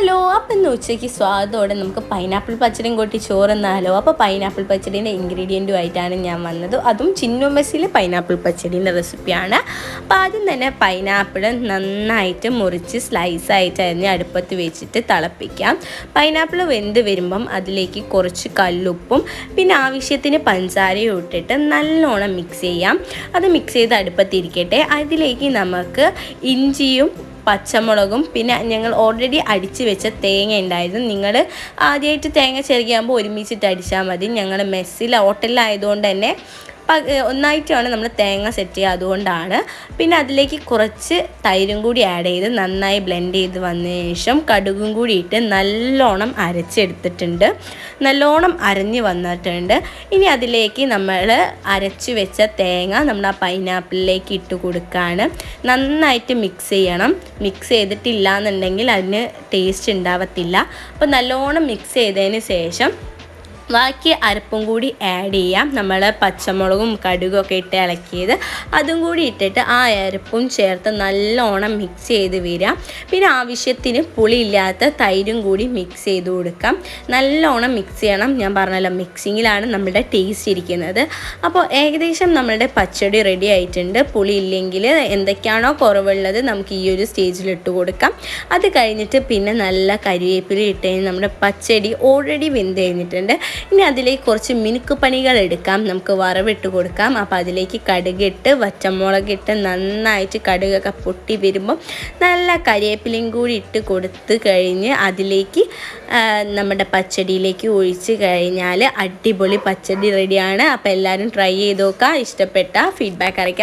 Hello അപ്പം ഇന്ന് ഉച്ചയ്ക്ക് സ്വാദോടെ നമുക്ക് പൈനാപ്പിൾ പച്ചടിയും കൂട്ടി ചോറുന്നാലോ അപ്പോൾ പൈനാപ്പിൾ പച്ചടീന്റെ ഇൻഗ്രീഡിയന്റും ആയിട്ടാണ് ഞാൻ വന്നത്. അതും ചിന്നു പൈനാപ്പിൾ പച്ചടീന്റെ റെസിപ്പിയാണ് അപ്പോൾ ആദ്യം തന്നെ പൈനാപ്പിൾ നന്നായിട്ട് മുറിച്ച് സ്ലൈസായിട്ട് അരിഞ്ഞ് അടുപ്പത്ത് വെച്ചിട്ട് തിളപ്പിക്കാം. പൈനാപ്പിൾ വെന്ത് വരുമ്പം അതിലേക്ക് കുറച്ച് കല്ലുപ്പും പിന്നെ ആവശ്യത്തിന് പഞ്ചസാരയും ഇട്ടിട്ട് നല്ലോണം മിക്സ് ചെയ്യാം. അത് മിക്സ് ചെയ്ത് അടുപ്പത്തിരിക്കട്ടെ. അതിലേക്ക് നമുക്ക് ഇഞ്ചിയും പച്ചമുളകും പിന്നെ ഞങ്ങൾ ഓൾറെഡി അടിച്ച് വെച്ച തേങ്ങ ഉണ്ടായിരുന്നു. നിങ്ങൾ ആദ്യമായിട്ട് തേങ്ങ ചെറുകിയാകുമ്പോൾ ഒരുമിച്ചിട്ട് അടിച്ചാൽ മതി. ഞങ്ങൾ മെസ്സിൽ ഹോട്ടലിലായതുകൊണ്ട് തന്നെ ഒന്നായിട്ടാണ് നമ്മൾ തേങ്ങ സെറ്റ് ചെയ്യുക. അതുകൊണ്ടാണ് പിന്നെ അതിലേക്ക് കുറച്ച് തൈരും കൂടി ആഡ് ചെയ്ത് നന്നായി ബ്ലെൻഡ് ചെയ്ത് വന്ന ശേഷം കടുകും കൂടി ഇട്ട് നല്ലോണം അരച്ചെടുത്തിട്ടുണ്ട്. നല്ലോണം അരഞ്ഞ് വന്നിട്ടുണ്ട്. ഇനി അതിലേക്ക് നമ്മൾ അരച്ച് വെച്ച തേങ്ങ നമ്മൾ ആ പൈനാപ്പിളിലേക്ക് ഇട്ട് കൊടുക്കുകയാണ് നന്നായിട്ട് മിക്സ് ചെയ്യണം. മിക്സ് ചെയ്തിട്ടില്ല എന്നുണ്ടെങ്കിൽ അതിന് ടേസ്റ്റ് ഉണ്ടാവത്തില്ല. അപ്പോൾ നല്ലോണം മിക്സ് ചെയ്തതിന് ശേഷം ബാക്കി അരപ്പും കൂടി ആഡ് ചെയ്യാം. നമ്മൾ പച്ചമുളകും കടുകും ഒക്കെ ഇട്ട് ഇളക്കിയത്. അതും കൂടി ഇട്ടിട്ട് ആ അരപ്പും ചേർത്ത് നല്ലോണം മിക്സ് ചെയ്ത് വരാം പിന്നെ ആവശ്യത്തിന് പുളിയില്ലാത്ത തൈരും കൂടി മിക്സ് ചെയ്ത് കൊടുക്കാം. നല്ലോണം മിക്സ് ചെയ്യണം. ഞാൻ പറഞ്ഞല്ലോ മിക്സിങ്ങിലാണ് നമ്മുടെ ടേസ്റ്റ് ഇരിക്കുന്നത്. അപ്പോൾ ഏകദേശം നമ്മളുടെ പച്ചടി റെഡി ആയിട്ടുണ്ട്. പുളി ഇല്ലെങ്കിൽ എന്തൊക്കെയാണോ കുറവുള്ളത് നമുക്ക് ഈ ഒരു സ്റ്റേജിൽ ഇട്ട് കൊടുക്കാം. അത് കഴിഞ്ഞിട്ട് പിന്നെ നല്ല കരിവേപ്പില ഇട്ട് നമ്മുടെ പച്ചടി ഓൾറെഡി വെന്ത് കഴിഞ്ഞിട്ടുണ്ട്. ഇനി അതിലേക്ക് കുറച്ച് മിനുക്ക് പണികൾ എടുക്കാം. നമുക്ക് വറവിട്ട് കൊടുക്കാം. അപ്പോൾ അതിലേക്ക് കടുകിട്ട് വറ്റമുളകിട്ട് നന്നായിട്ട് കടുകൊക്കെ പൊട്ടി വരുമ്പോൾ നല്ല കരിവേപ്പിലയും കൂടി ഇട്ട് കൊടുത്ത് കഴിഞ്ഞ് അതിലേക്ക് നമ്മുടെ പച്ചടിയിലേക്ക് ഒഴിച്ച് കഴിഞ്ഞാൽ അടിപൊളി പച്ചടി റെഡിയാണ് അപ്പോൾ എല്ലാവരും ട്രൈ ചെയ്ത് നോക്കുക ഇഷ്ടപ്പെട്ട ഫീഡ്ബാക്ക് അറിയിക്കാം.